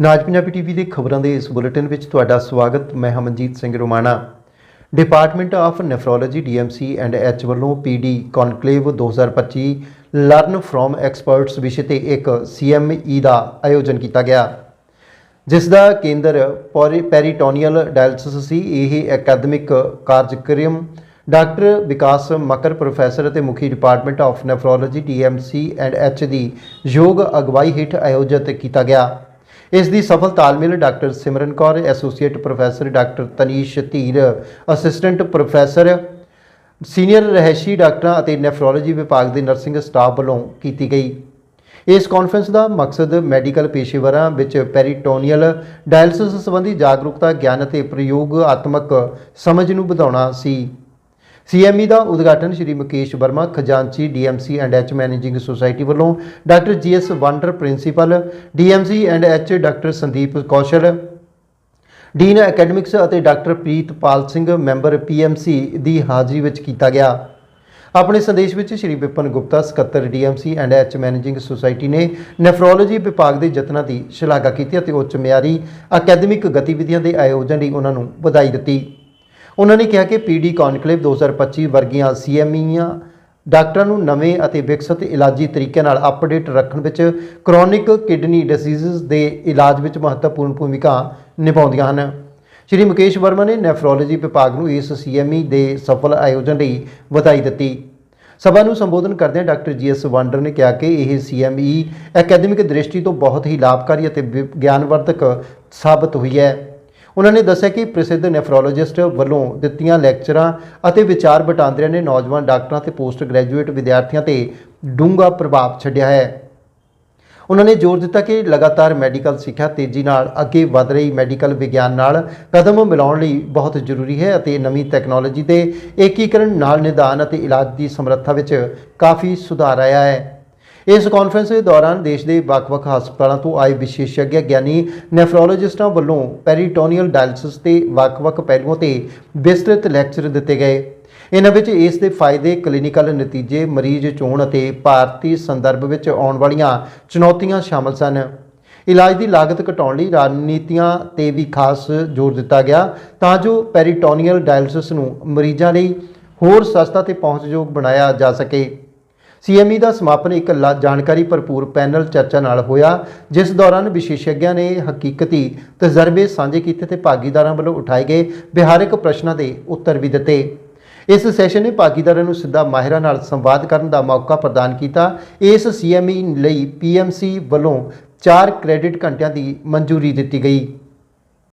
ਨਾਜ Punjabi TV ਦੇ ਖਬਰਾਂ ਦੇ ਇਸ ਬੁਲੇਟਿਨ ਵਿੱਚ ਤੁਹਾਡਾ ਸਵਾਗਤ, ਮੈਂ Hamanjit Singh Romana. Department of nephrology DMC and H ਵੱਲੋਂ PD conclave 2025 learn from experts ਵਿਸ਼ੇ ਤੇ ਇੱਕ ਸੀਐਮਈ ਦਾ ਆਯੋਜਨ ਕੀਤਾ ਗਿਆ। ਜਿਸ ਦਾ ਕੇਂਦਰ ਪੋਰੀ- ਪੈਰੀਟੋਨੀਅਲ ਡਾਇਲਸਿਸ ਸੀ, ਇਹ ਅਕੈਡਮਿਕ ਕਾਰਜਕ੍ਰਮ ਡਾਕਟਰ ਵਿਕਾਸ ਮਕਰ, ਪ੍ਰੋਫੈਸਰ ਅਤੇ ਮੁਖੀ department of nephrology DMC and H ਦੀ ਯੋਗ ਅਗਵਾਈ ਹੇਠ ਆਯੋਜਿਤ ਕੀਤਾ ਗਿਆ। ਇਸ ਦੀ ਸਫਲ ਤਾਲਮੇਲ doctor Simran Kaur, associate professor doctor Tanish Dhir, assistant professor senior ਰਹਿਸ਼ੀ ਡਾਕਟਰਾਂ ਅਤੇ ਨੈਫਰੋਲੋਜੀ ਵਿਭਾਗ ਦੇ ਨਰਸਿੰਗ ਸਟਾਫ ਵੱਲੋਂ ਕੀਤੀ ਗਈ। ਇਸ ਕਾਨਫਰੰਸ ਦਾ ਮਕਸਦ ਮੈਡੀਕਲ ਪੇਸ਼ੇਵਰਾਂ ਵਿੱਚ ਪੈਰੀਟੋਨੀਅਲ ਡਾਇਲਸਿਸ ਸੰਬੰਧੀ ਜਾਗਰੂਕਤਾ, ਗਿਆਨ ਅਤੇ ਪ੍ਰਯੋਗਾਤਮਕ ਸਮਝ ਨੂੰ ਵਧਾਉਣਾ ਸੀ। ਸੀਐਮਈ ਦਾ ਉਦਘਾਟਨ ਸ਼੍ਰੀ ਮੁਕੇਸ਼ ਵਰਮਾ, ਖਜ਼ਾਨਚੀ DMC and H managing society ਵੱਲੋਂ doctor GS Wander principal, DMC and H doctor Sandeep Kaushal, dean academics ਅਤੇ doctor Pritpal Singh, member PMC ਦੀ ਹਾਜ਼ਰੀ ਵਿੱਚ ਕੀਤਾ ਗਿਆ। ਆਪਣੇ ਸੰਦੇਸ਼ ਵਿੱਚ ਸ਼੍ਰੀ ਵਿਪਨ ਗੁਪਤਾ, ਸਕੱਤਰ DMC and H managing society ਨੇ ਨੈਫਰੋਲੋਜੀ ਵਿਭਾਗ ਦੇ ਯਤਨਾਂ ਦੀ ਸ਼ਲਾਘਾ ਕੀਤੀ ਅਤੇ ਉੱਚ ਮਿਆਰੀ ਅਕੈਡਮਿਕ ਗਤੀਵਿਧੀਆਂ ਦੇ ਆਯੋਜਨ ਲਈ ਉਹਨਾਂ ਨੂੰ ਵਧਾਈ ਦਿੱਤੀ। ਉਹਨਾਂ ਨੇ ਕਿਹਾ ਕਿ ਪੀਡੀ ਕਨਕਲੇਵ 2025 ਵਰਗੀਆਂ ਸੀਐਮਈਆਂ ਡਾਕਟਰਾਂ ਨੂੰ ਨਵੇਂ ਅਤੇ ਵਿਕਸਿਤ ਇਲਾਜੀ ਤਰੀਕੇ ਨਾਲ ਅਪਡੇਟ ਰੱਖਣ ਵਿੱਚ ਕ੍ਰੋਨਿਕ ਕਿਡਨੀ ਡਿਸੀਜ਼ਸ ਦੇ ਇਲਾਜ ਵਿੱਚ ਮਹੱਤਵਪੂਰਨ ਭੂਮਿਕਾ ਨਿਭਾਉਂਦੀਆਂ ਹਨ। ਸ਼੍ਰੀ ਮੁਕੇਸ਼ ਵਰਮਾ ਨੇ ਨੈਫਰੋਲੋਜੀ ਵਿਭਾਗ ਨੂੰ ਇਸ ਸੀਐਮਈ ਦੇ ਸਫਲ ਆਯੋਜਨ ਲਈ ਵਧਾਈ ਦਿੱਤੀ। ਸਭਾ ਨੂੰ ਸੰਬੋਧਨ ਕਰਦਿਆਂ ਡਾਕਟਰ ਜੀ ਜੀਐਸ ਵਾਂਡਰ ਨੇ ਕਿਹਾ ਕਿ ਇਹ ਸੀਐਮਈ ਅਕੈਡਮਿਕ ਦ੍ਰਿਸ਼ਟੀ ਤੋਂ ਬਹੁਤ ਹੀ ਲਾਭਕਾਰੀ ਅਤੇ ਵਿ- ਗਿਆਨਵਰਧਕ ਸਾਬਤ ਹੋਈ ਹੈ। ਉਹਨਾਂ ਨੇ ਦੱਸਿਆ ਕਿ ਪ੍ਰਸਿੱਧ ਨੈਫਰੋਲੋਜਿਸਟ ਵੱਲੋਂ ਦਿੱਤੀਆਂ ਲੈਕਚਰਾਂ ਅਤੇ ਵਿਚਾਰ ਵਟਾਂਦਰਿਆਂ ਨੇ ਨੌਜਵਾਨ ਡਾਕਟਰਾਂ ਤੇ ਪੋਸਟ ਗ੍ਰੈਜੂਏਟ ਵਿਦਿਆਰਥੀਆਂ ਤੇ ਡੂੰਘਾ ਪ੍ਰਭਾਵ ਛੱਡਿਆ ਹੈ। ਉਹਨਾਂ ਨੇ ਜ਼ੋਰ ਦਿੱਤਾ ਕਿ ਲਗਾਤਾਰ ਮੈਡੀਕਲ ਸਿੱਖਿਆ ਤੇਜ਼ੀ ਨਾਲ ਅੱਗੇ ਵਧ ਰਹੀ ਮੈਡੀਕਲ ਵਿਗਿਆਨ ਨਾਲ ਕਦਮ ਮਿਲਾਉਣ ਲਈ ਬਹੁਤ ਜ਼ਰੂਰੀ ਹੈ ਅਤੇ ਨਵੀਂ ਟੈਕਨੋਲੋਜੀ ਦੇ ਏਕੀਕਰਨ ਨਾਲ ਨਿਦਾਨ ਅਤੇ ਇਲਾਜ ਦੀ ਸਮਰੱਥਾ ਵਿੱਚ ਕਾਫੀ ਸੁਧਾਰ ਆਇਆ ਹੈ। ਇਸ ਕਾਨਫਰੰਸ ਦੇ ਦੌਰਾਨ ਦੇਸ਼ ਦੇ ਵੱਖ-ਵੱਖ ਹਸਪਤਾਲਾਂ ਤੋਂ ਆਏ ਵਿਸ਼ੇਸ਼ੱਗ ਗਿਆਨੀ ਨੈਫਰੋਲੋਜਿਸਟਾਂ ਵੱਲੋਂ ਪੈਰੀਟੋਨੀਅਲ ਡਾਇਲਸਿਸ ਤੇ ਵੱਖ-ਵੱਖ ਪਹਿਲੂਆਂ ਤੇ ਵਿਸਤ੍ਰਿਤ ਲੈਕਚਰ ਦਿੱਤੇ ਗਏ। ਇਹਨਾਂ ਵਿੱਚ ਇਸ ਦੇ ਫਾਇਦੇ ਕਲੀਨਿਕਲ ਨਤੀਜੇ, ਮਰੀਜ਼ ਚੋਣ ਅਤੇ ਭਾਰਤੀ ਸੰਦਰਭ ਵਿੱਚ ਆਉਣ ਵਾਲੀਆਂ ਚੁਣੌਤੀਆਂ ਸ਼ਾਮਲ ਸਨ। ਇਲਾਜ ਦੀ ਲਾਗਤ ਘਟਾਉਣ ਲਈ ਰਣਨੀਤੀਆਂ ਤੇ ਵੀ ਖਾਸ ਜ਼ੋਰ ਦਿੱਤਾ ਗਿਆ ਤਾਂ ਜੋ ਪੈਰੀਟੋਨੀਅਲ ਡਾਇਲਸਿਸ ਨੂੰ ਮਰੀਜ਼ਾਂ ਲਈ ਹੋਰ ਸਸਤਾ ਤੇ ਪਹੁੰਚਯੋਗ ਬਣਾਇਆ ਜਾ ਸਕੇ। ਸੀਐਮਈ ਦਾ ਸਮਾਪਨ ਇੱਕ ਲਾ- ਜਾਣਕਾਰੀ ਭਰਪੂਰ ਪੈਨਲ ਚਰਚਾ ਨਾਲ ਹੋਇਆ, ਜਿਸ ਦੌਰਾਨ ਵਿਸ਼ੇਸ਼ੱਗਿਆਂ ਨੇ ਹਕੀਕਤੀ ਤਜਰਬੇ ਸਾਂਝੇ ਕੀਤੇ ਤੇ ਭਾਗੀਦਾਰਾਂ ਵੱਲੋਂ ਉਠਾਏ ਗਏ ਵਿਹਾਰਕ ਪ੍ਰਸ਼ਨਾਂ ਦੇ ਉੱਤਰ ਵੀ ਦਿੱਤੇ। ਇਸ ਸੈਸ਼ਨ ਨੇ ਭਾਗੀਦਾਰਾਂ ਨੂੰ ਸਿੱਧਾ ਮਾਹਿਰਾਂ ਨਾਲ ਸੰਵਾਦ ਕਰਨ ਦਾ ਮੌਕਾ ਪ੍ਰਦਾਨ ਕੀਤਾ। ਇਸ ਸੀਐਮਈ ਲਈ ਪੀਐਮਸੀ ਵੱਲੋਂ 4 ਕ੍ਰੈਡਿਟ ਘੰਟਿਆਂ ਦੀ ਮਨਜ਼ੂਰੀ ਦਿੱਤੀ ਗਈ।